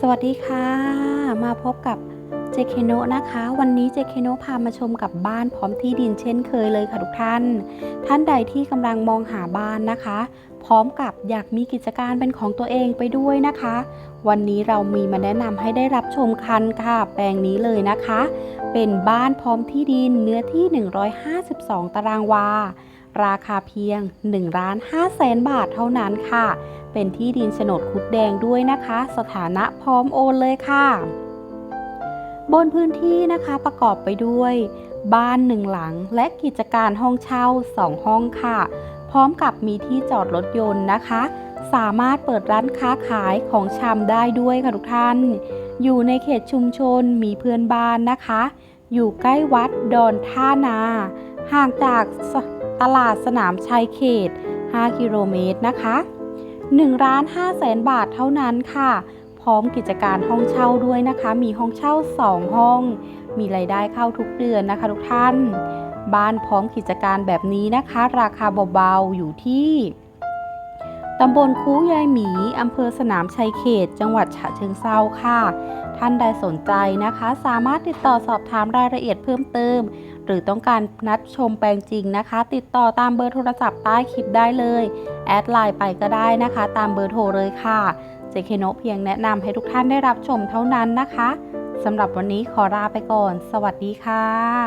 สวัสดีค่ะ มาพบกับเจเคโนนะคะ วันนี้เจเคโนพามาชมกับบ้านพร้อมที่ดินเช่นเคยเลยค่ะทุกท่าน ท่านใดที่กำลังมองหาบ้านนะคะ พร้อมกับอยากมีกิจการเป็นของตัวเองไปด้วยนะคะ วันนี้เรามีมาแนะนำให้ได้รับชมคันค่ะ แปลงนี้เลยนะคะ เป็นบ้านพร้อมที่ดินเนื้อที่ 152 ตารางวา ราคาเพียง1ล้าน5แสนบาทเท่านั้นค่ะ เป็นที่ดินโฉนดคุดแดงด้วยนะคะ สถานะพร้อมโอนเลยค่ะ บนพื้นที่นะคะประกอบไปด้วย บ้านหนึ่งหลังและกิจการห้องเช่า 2 ห้องค่ะ พร้อมกับมีที่จอดรถยนต์นะคะ สามารถเปิดร้านค้าขายของชำได้ด้วยค่ะทุกท่าน อยู่ในเขตชุมชนมีเพื่อนบ้านนะคะ อยู่ใกล้วัดดอนท่านา ห่างจากตลาดสนามชัยเขต 5 กิโลเมตรนะคะ 1ล้าน5แสนบาทเท่านั้นค่ะ พร้อมกิจการห้องเช่าด้วยนะคะ มีห้องเช่า 2 ห้อง มีรายได้เข้าทุกเดือนนะคะทุกท่าน บ้านพร้อมกิจการแบบนี้นะคะ ราคาเบาๆอยู่ที่ ตำบลคูยายหมี อำเภอสนามชัยเขต จังหวัดฉะเชิงเซาค่ะ ท่านใดสนใจนะคะ สามารถติดต่อสอบถามรายละเอียดเพิ่มเติม หรือต้องการนัดชมแปลงจริงนะคะ ติดต่อตามเบอร์โทรศัพท์ใต้คลิปได้เลย แอดไลน์ไปก็ได้นะคะ ตามเบอร์โทรเลยค่ะเจเคโนะเพียงแนะนำให้ทุกท่านได้รับชมเท่านั้นนะคะสำหรับวันนี้ขอลาไปก่อน สวัสดีค่ะ